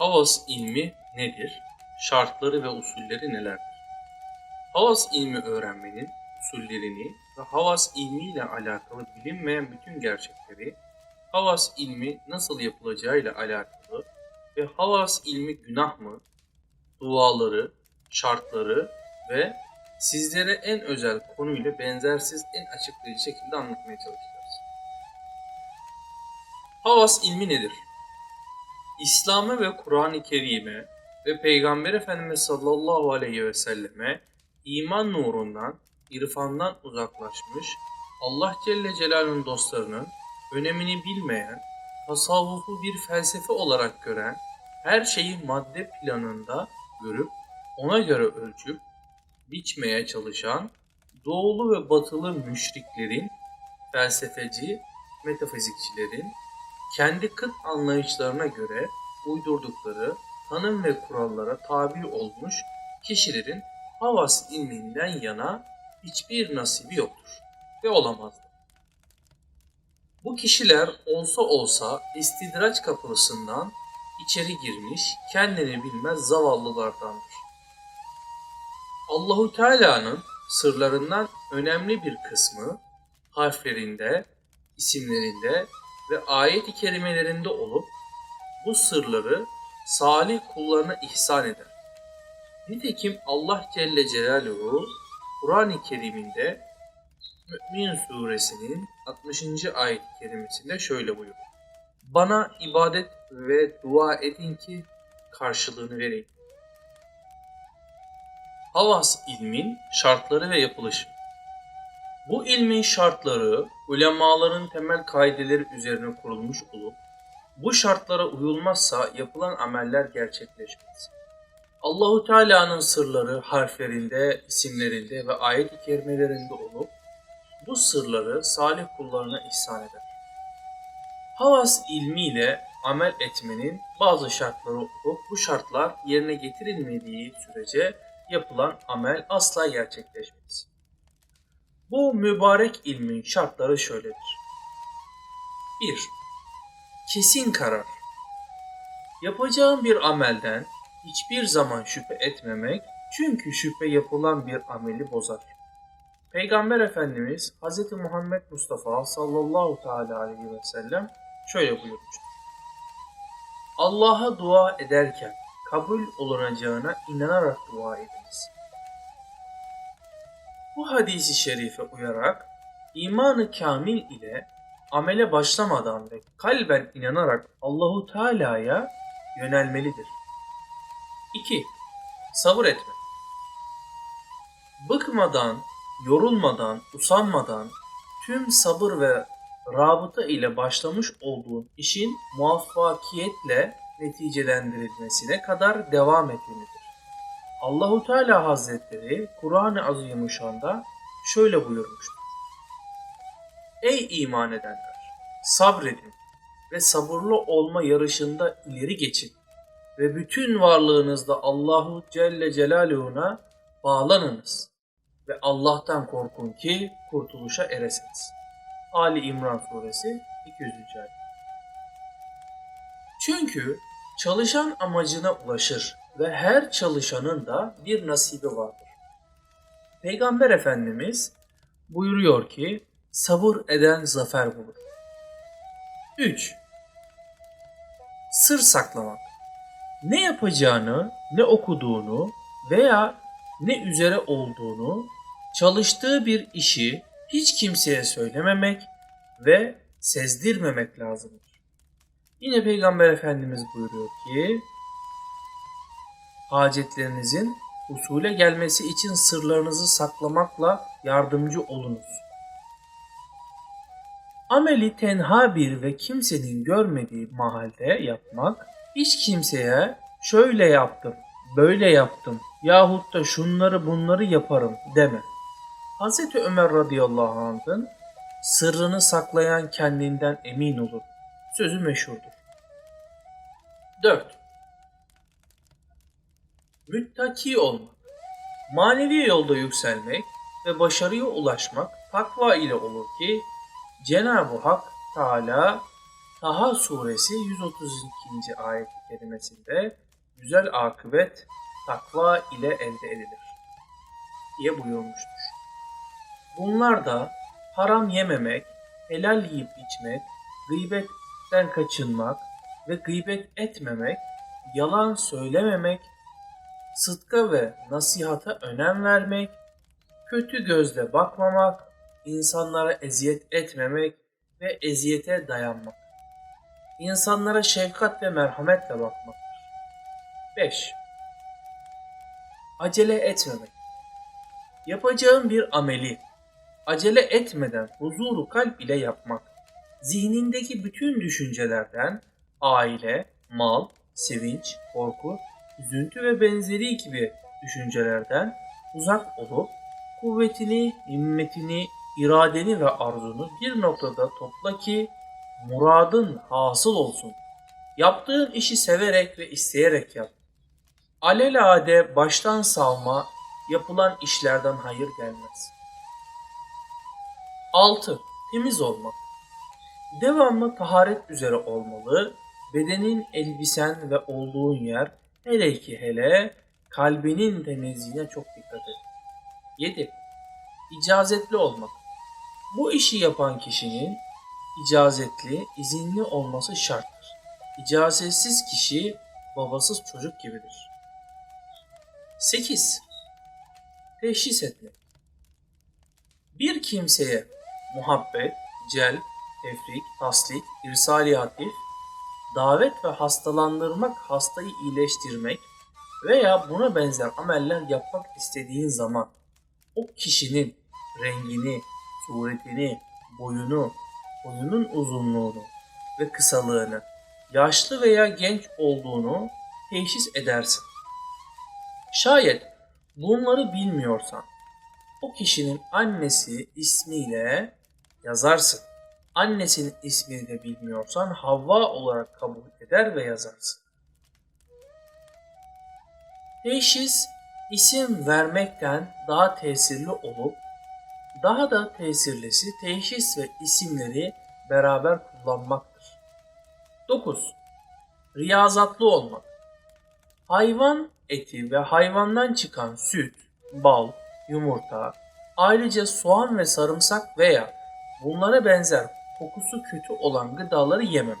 Havas ilmi nedir? Şartları ve usulleri nelerdir? Havas ilmi öğrenmenin usullerini ve havas ilmiyle alakalı bilinmeyen bütün gerçekleri, havas ilmi nasıl yapılacağıyla alakalı ve havas ilmi günah mı, duaları, şartları ve sizlere en özel konuyla benzersiz en açıklayıcı şekilde anlatmaya çalışacağız. Havas ilmi nedir? İslam'a ve Kur'an-ı Kerim'e ve Peygamber Efendimiz sallallahu aleyhi ve selleme iman nurundan, irfandan uzaklaşmış, Allah Celle Celaluhu'nun dostlarının önemini bilmeyen, tasavvufu bir felsefe olarak gören, her şeyi madde planında görüp ona göre ölçüp biçmeye çalışan doğulu ve batılı müşriklerin, felsefeci, metafizikçilerin kendi kıt anlayışlarına göre uydurdukları tanım ve kurallara tabi olmuş kişilerin havas ilminden yana hiçbir nasibi yoktur ve olamazdı. Bu kişiler olsa olsa istidraç kapısından içeri girmiş kendini bilmez zavallılardandır. Allahu Teala'nın sırlarından önemli bir kısmı harflerinde, isimlerinde ve ayet-i kerimelerinde olup bu sırları salih kullarına ihsan eder. Nitekim Allah Celle Celaluhu Kur'an-ı Kerim'inde Mü'min suresinin 60. ayet-i kerimesinde şöyle buyurur. Bana ibadet ve dua edin ki karşılığını vereyim. Havas ilmin şartları ve yapılışı. Bu ilmin şartları ulemaların temel kaideleri üzerine kurulmuş olup bu şartlara uyulmazsa yapılan ameller gerçekleşmez. Allahu Teala'nın sırları harflerinde, isimlerinde ve ayet-i kerimelerinde olup bu sırları salih kullarına ihsan eder. Havas ilmiyle amel etmenin bazı şartları olup bu şartlar yerine getirilmediği sürece yapılan amel asla gerçekleşmez. Bu mübarek ilmin şartları şöyledir. 1. Kesin karar. Yapacağın bir amelden hiçbir zaman şüphe etmemek çünkü şüphe yapılan bir ameli bozar. Peygamber Efendimiz Hz. Muhammed Mustafa sallallahu teala aleyhi ve sellem şöyle buyurmuştur. Allah'a dua ederken kabul olunacağına inanarak dua ediniz. Bu hadisi şerife uyarak imanı kamil ile amele başlamadan ve kalben inanarak Allahu Teala'ya yönelmelidir. 2. Sabır etme. Bıkmadan, yorulmadan, usanmadan tüm sabır ve rabıta ile başlamış olduğun işin muvaffakiyetle neticelendirilmesine kadar devam etmelidir. Allahu Teala Hazretleri Kur'an-ı Azimüşşan'da şöyle buyurmuştur. Ey iman edenler! Sabredin ve sabırlı olma yarışında ileri geçin ve bütün varlığınızda Allahu Celle Celaluhu'na bağlanınız ve Allah'tan korkun ki kurtuluşa eresiniz. Ali İmran Suresi 200. ayet. Çünkü çalışan amacına ulaşır ve her çalışanın da bir nasibi vardır. Peygamber Efendimiz buyuruyor ki sabır eden zafer bulur. 3. Sır saklamak. Ne yapacağını, ne okuduğunu veya ne üzere olduğunu, çalıştığı bir işi hiç kimseye söylememek ve sezdirmemek lazımdır. Yine Peygamber Efendimiz buyuruyor ki, hacetlerinizin usule gelmesi için sırlarınızı saklamakla yardımcı olunuz. Ameli tenha bir ve kimsenin görmediği mahalde yapmak, hiç kimseye şöyle yaptım, böyle yaptım yahut da şunları bunları yaparım deme. Hz. Ömer radıyallahu anh'ın sırrını saklayan kendinden emin olur. Sözü meşhurdur. 4. Müttaki olmak. Manevi yolda yükselmek ve başarıya ulaşmak takva ile olur ki Cenab-ı Hak Teala Taha suresi 132. ayet-i kerimesinde güzel akıbet takva ile elde edilir diye buyurmuştur. Bunlar da haram yememek, helal yiyip içmek, gıybetten kaçınmak ve gıybet etmemek, yalan söylememek, sıdka ve nasihata önem vermek, kötü gözle bakmamak, insanlara eziyet etmemek ve eziyete dayanmak. İnsanlara şefkat ve merhametle bakmaktır. 5. Acele etmemek. Yapacağın bir ameli acele etmeden huzuru kalp ile yapmak. Zihnindeki bütün düşüncelerden aile, mal, sevinç, korku, üzüntü ve benzeri gibi düşüncelerden uzak olup kuvvetini, himmetini, iradeni ve arzunu bir noktada topla ki muradın hasıl olsun. Yaptığın işi severek ve isteyerek yap. Alelade baştan savma yapılan işlerden hayır gelmez. 6. Temiz olmak. Devamlı taharet üzere olmalı. Bedenin, elbisen ve olduğun yer hele ki hele kalbinin temizliğine çok dikkat et. 7. İcazetli olmak. Bu işi yapan kişinin icazetli, izinli olması şarttır. İcazetsiz kişi babasız çocuk gibidir. 8. Teşhis etmek. Bir kimseye muhabbet, cel, tefrik, taslik, irsali hatif, davet ve hastalandırmak, hastayı iyileştirmek veya buna benzer ameller yapmak istediğin zaman o kişinin rengini, suretini, boyunu, boyunun uzunluğunu ve kısalığını, yaşlı veya genç olduğunu teşhis edersin. Şayet bunları bilmiyorsan o kişinin annesi ismiyle yazarsın. Annesinin ismini de bilmiyorsan Havva olarak kabul eder ve yazarsın. Teşhis isim vermekten daha tesirli olup daha da tesirlisi teşhis ve isimleri beraber kullanmaktır. 9. Riyazatlı olmak. Hayvan eti ve hayvandan çıkan süt, bal, yumurta, ayrıca soğan ve sarımsak veya bunlara benzer kokusu kötü olan gıdaları yememek.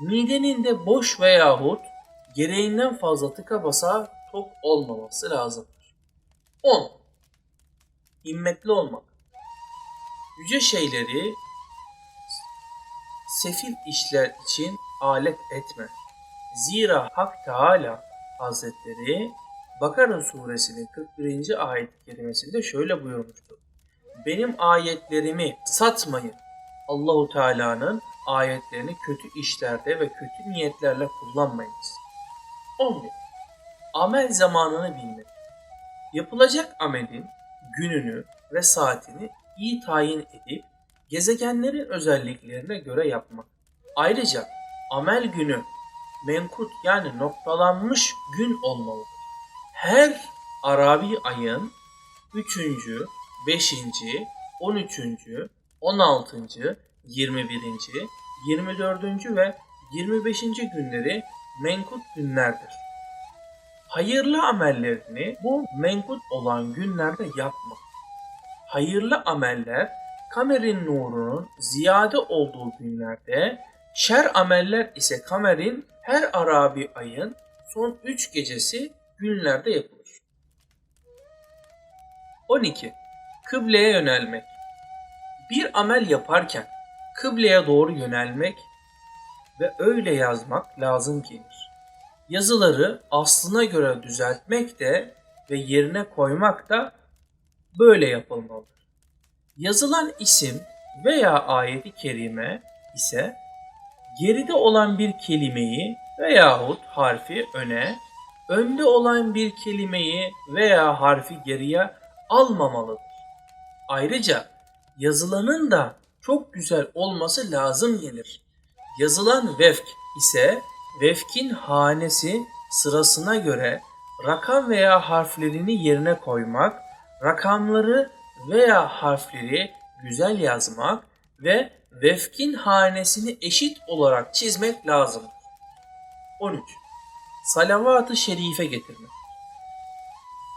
Midenin de boş veyahut gereğinden fazla tıka basa tok olmaması lazımdır. 10. Himmetli olmak. Yüce şeyleri sefil işler için alet etme. Zira Hak Teala Hazretleri Bakara suresinin 41. ayet-i kerimesinde şöyle buyurmuştur. Benim ayetlerimi satmayın. Allahu Teala'nın ayetlerini kötü işlerde ve kötü niyetlerle kullanmayınız. 11. Amel zamanını bilmek. Yapılacak amelin gününü ve saatini iyi tayin edip gezegenlerin özelliklerine göre yapmak. Ayrıca amel günü menkut yani noktalanmış gün olmalıdır. Her Arabi ayın 3. 5. 13. 16. 21. 24. ve 25. günleri menkut günlerdir. Hayırlı amellerini bu menkut olan günlerde yapma. Hayırlı ameller kamerin nurunun ziyade olduğu günlerde, şer ameller ise kamerin her Arabi ayın son 3 gecesi günlerde yapılır. 12. Kıbleye yönelmek. Bir amel yaparken kıbleye doğru yönelmek ve öyle yazmak lazım gelir. Yazıları aslına göre düzeltmek de ve yerine koymak da böyle yapılmalıdır. Yazılan isim veya ayeti kerime ise geride olan bir kelimeyi veyahut harfi öne, önde olan bir kelimeyi veya harfi geriye almamalıdır. Ayrıca yazılanın da çok güzel olması lazım gelir. Yazılan vefk ise vefkin hanesi sırasına göre rakam veya harflerini yerine koymak, rakamları veya harfleri güzel yazmak ve vefkin hanesini eşit olarak çizmek lazımdır. 13. Salavat-ı şerife getirmek.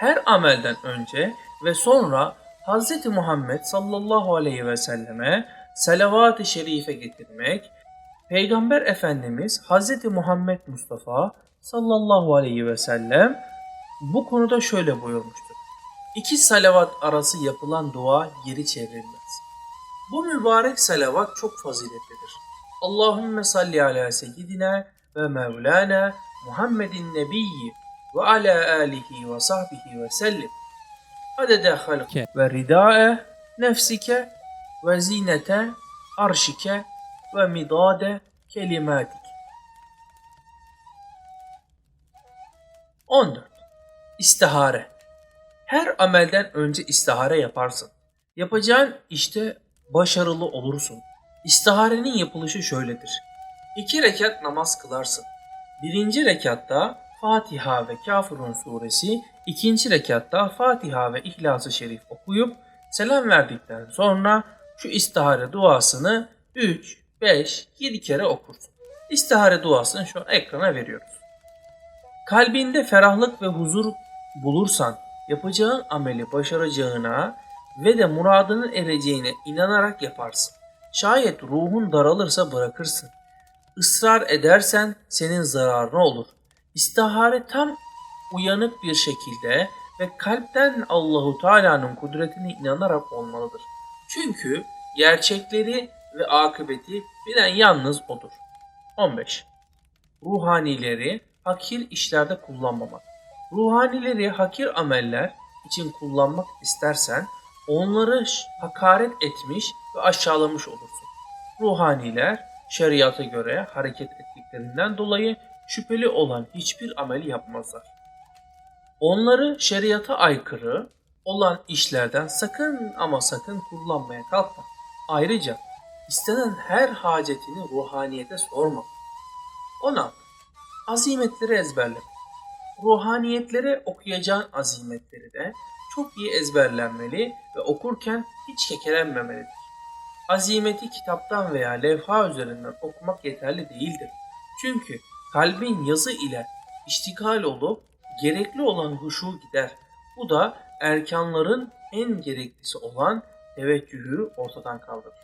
Her amelden önce ve sonra Hz. Muhammed sallallahu aleyhi ve selleme salavat-ı şerife getirmek, Peygamber Efendimiz Hz. Muhammed Mustafa sallallahu aleyhi ve sellem bu konuda şöyle buyurmuştur. İki salavat arası yapılan dua geri çevrilmez. Bu mübarek salavat çok faziletlidir. Allahümme salli ala seyyidina ve mevlana Muhammedin nebiyyi ve ala alihi ve sahbihi ve sellim. Adede halke ve ridae nefsike ve zinete arşike ve midade kelimatik. 14. İstihare Her amelden önce istihare yaparsın. Yapacağın işte başarılı olursun. İstiharenin yapılışı şöyledir. İki rekat namaz kılarsın. Birinci rekatta Fatiha ve Kafirun suresi, ikinci rekatta Fatiha ve İhlas-ı Şerif okuyup selam verdikten sonra şu istihare duasını 3, 5, 7 kere okursun. İstihare duasını şu an ekrana veriyoruz. Kalbinde ferahlık ve huzur bulursan yapacağın ameli başaracağına ve de muradının ereceğine inanarak yaparsın. Şayet ruhun daralırsa bırakırsın. Israr edersen senin zararına olur. İstihare tam uyanık bir şekilde ve kalpten Allahu Teala'nın kudretine inanarak olmalıdır. Çünkü gerçekleri ve akıbeti bilen yalnız odur. 15. Ruhanileri hakir işlerde kullanmamak. Ruhanileri hakir ameller için kullanmak istersen onları hakaret etmiş ve aşağılamış olursun. Ruhaniler şeriata göre hareket ettiklerinden dolayı şüpheli olan hiçbir ameli yapmazlar. Onları şeriata aykırı olan işlerden sakın ama sakın kullanmaya kalkma. Ayrıca istenen her hacetini ruhaniyete sorma. 16. Azimetleri ezberlemek. Ruhaniyetlere okuyacağın azimetleri de çok iyi ezberlenmeli ve okurken hiç kekelenmemelidir. Azimeti kitaptan veya levha üzerinden okumak yeterli değildir. Çünkü kalbin yazı ile iştikal olup gerekli olan huşu gider. Bu da erkanların en gereklisi olan teveccühü ortadan kaldırır.